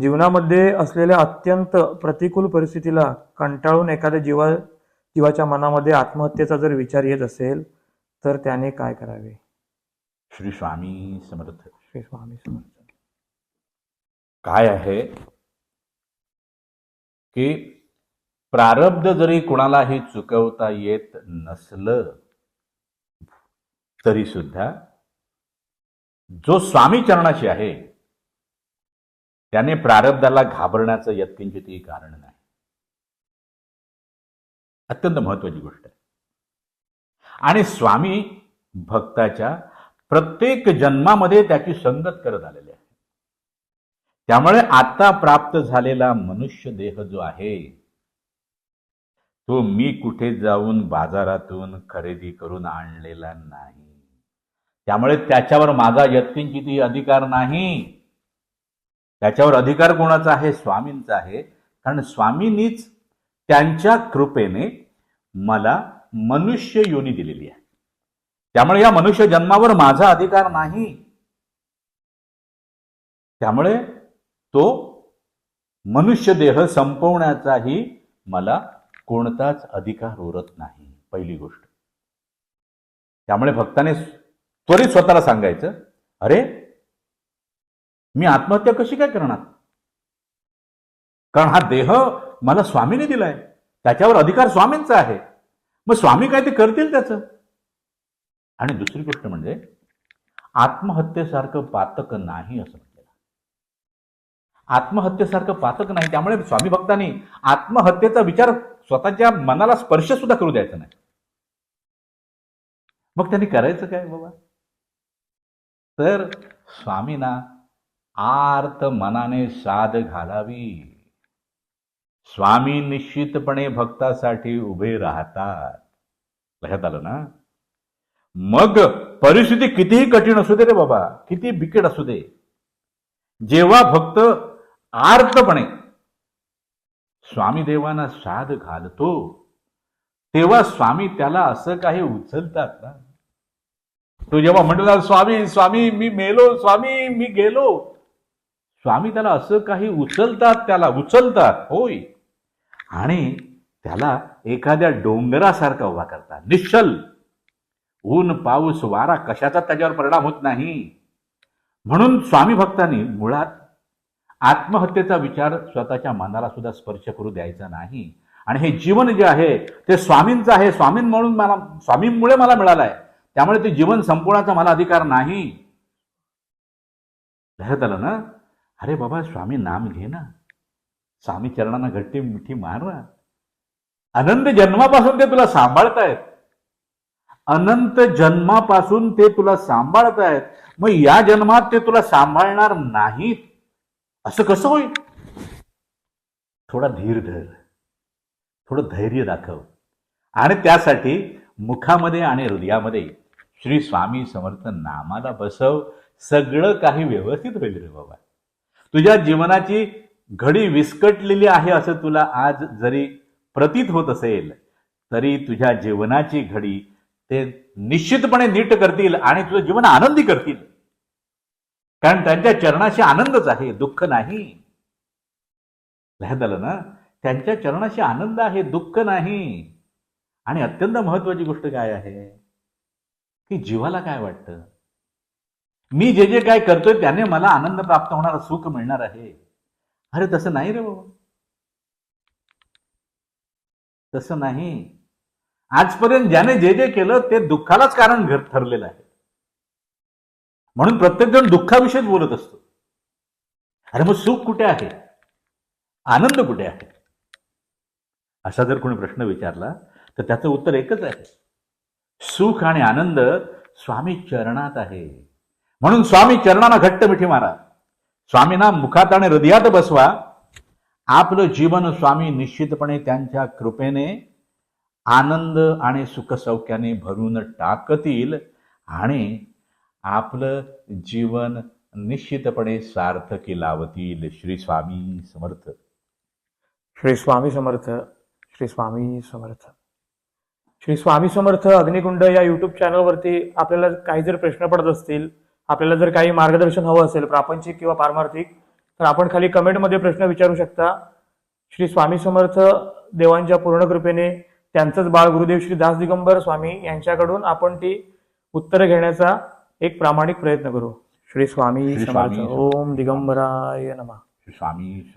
जीवनामध्ये असलेल्या अत्यंत प्रतिकूल परिस्थितीला कंटाळून एखाद्या जीवा जीवाच्या मनामध्ये आत्महत्येचा जर विचार येत असेल तर त्याने काय करावे? श्री स्वामी समर्थ. श्री स्वामी समर्थ. काय आहे? की प्रारब्ध जरी कुणालाही चुकवता येत नसलं तरी सुद्धा जो स्वामी चरणाशी आहे त्याने प्रारब्धाला घाबरण्याचं यत्किंचितही कारण नाही. अत्यंत महत्वाची गोष्ट आहे. आणि स्वामी भक्ताच्या प्रत्येक जन्मामध्ये त्याची संगत करत आलेले आहे त्यामुळे आता प्राप्त झालेला मनुष्य देह जो आहे तो मी कुठे जाऊन बाजारातून खरेदी करून आणलेला नाही. त्यामुळे त्याच्यावर माझा यत्किंचितही अधिकार नाही. त्याच्यावर अधिकार कोणाचा आहे? स्वामींचा आहे. कारण स्वामींनीच त्यांच्या कृपेने मला मनुष्य योनी दिलेली आहे. त्यामुळे या मनुष्य जन्मावर माझा अधिकार नाही. त्यामुळे तो मनुष्य देह संपवण्याचाही मला कोणताच अधिकार उरत नाही. पहिली गोष्ट. त्यामुळे भक्ताने त्वरित स्वतःला सांगायचं अरे मी आत्महत्या कशी काय करणार? कारण हा देह मला स्वामीने दिलाय. त्याच्यावर अधिकार स्वामींचा आहे. मग स्वामी काय ते करतील त्याचं? आणि दुसरी गोष्ट म्हणजे आत्महत्येसारखं पातक नाही असं म्हटलेलं आत्महत्येसारखं पातक नाही त्यामुळे स्वामी भक्तांनी आत्महत्येचा विचार स्वतःच्या मनाला स्पर्श सुद्धा करू द्यायचा नाही. मग त्यांनी करायचं काय बाबा? तर स्वामींना आर्त मनाने साध घालावी. स्वामी निश्चितपणे भक्तासाठी उभे राहतात. लक्षात आलं ना? मग परिस्थिती कितीही कठीण असू दे रे बाबा किती बिकट असू दे. जेव्हा भक्त आर्तपणे स्वामी देवांना साध घालतो तेव्हा स्वामी त्याला असं काही उचलतात ना? तो जेव्हा म्हणतो स्वामी स्वामी मी मेलो स्वामी मी गेलो स्वामी त्याला असं काही उचलतात त्याला उचलतात होय. आणि त्याला एखाद्या डोंगरासारखा उभा करतात निश्चल. ऊन पाऊस वारा कशाचा त्याच्यावर परिणाम होत नाही. म्हणून स्वामी भक्तांनी मुळात आत्महत्येचा विचार स्वतःच्या मनाला सुद्धा स्पर्श करू द्यायचा नाही. आणि हे जीवन जे आहे ते स्वामींचं आहे. स्वामीं म्हणून मला स्वामींमुळे मला मिळालं आहे त्यामुळे ते जीवन संपवण्याचा मला अधिकार नाही. लक्षात आलं ना? अरे बाबा स्वामी नाम घे ना. स्वामी चरणांना घट्टी मिठी मार ना. अनंत जन्मापासून ते तुला सांभाळतायत. अनंत जन्मापासून ते तुला सांभाळतायत. मग या जन्मात ते तुला सांभाळणार नाहीत. असं कसं होईल? थोडा धीर धर. थोडं धैर्य दाखव. आणि त्यासाठी मुखामध्ये आणि हृदयामध्ये श्री स्वामी समर्थ नामाला बसव. सगळं काही व्यवस्थित होईल रे बाबा. तुझ्या जीवनाची घडी विस्कटलेली आहे असं तुला आज जरी प्रतीत होत असेल तरी तुझ्या जीवनाची घडी ते निश्चितपणे नीट करतील आणि तुझं जीवन आनंदी करतील. कारण त्यांच्या चरणाशी आनंदच आहे दुःख नाही. लक्षात आलं ना? त्यांच्या चरणाशी आनंद आहे दुःख नाही. आणि अत्यंत महत्वाची गोष्ट काय आहे? की जीवाला काय वाटतं? मी जे जे काय करतोय त्याने मला आनंद प्राप्त होणार सुख मिळणार आहे. अरे तसं नाही रे बाबा. तसं नाही. आजपर्यंत ज्याने जे जे केलं ते दुःखालाच कारण घर ठरलेलं आहे. म्हणून प्रत्येक जण दुःखाविषयीच बोलत असतो. अरे मग सुख कुठे आहे? आनंद कुठे आहे? असा जर कोणी प्रश्न विचारला तर त्याचं उत्तर एकच आहे. सुख आणि आनंद स्वामी चरणात आहे. म्हणून स्वामी चरणाला घट्ट मिठी मारा. स्वामींना मुखात आणि हृदयात बसवा. आपलं जीवन स्वामी निश्चितपणे त्यांच्या कृपेने आनंद आणि सुखसौख्याने भरून टाकतील आणि आपलं जीवन निश्चितपणे सार्थकी लावतील. श्री स्वामी समर्थ. श्री स्वामी समर्थ. श्री स्वामी समर्थ. श्री स्वामी समर्थ अग्निकुंड या युट्यूब चॅनलवरती आपल्याला काही जर प्रश्न पडत असतील आपल्याला जर काही मार्गदर्शन हवं असेल प्रापंचिक किंवा पारमार्थिक तर आपण खाली कमेंटमध्ये प्रश्न विचारू शकता. श्री स्वामी समर्थ देवांच्या पूर्ण कृपेने त्यांचंच बाळ गुरुदेव श्री दास दिगंबर स्वामी यांच्याकडून आपण ती उत्तरं घेण्याचा एक प्रामाणिक प्रयत्न करू. श्री स्वामी समर्थ. ओम दिगंबराय नमः. स्वामी.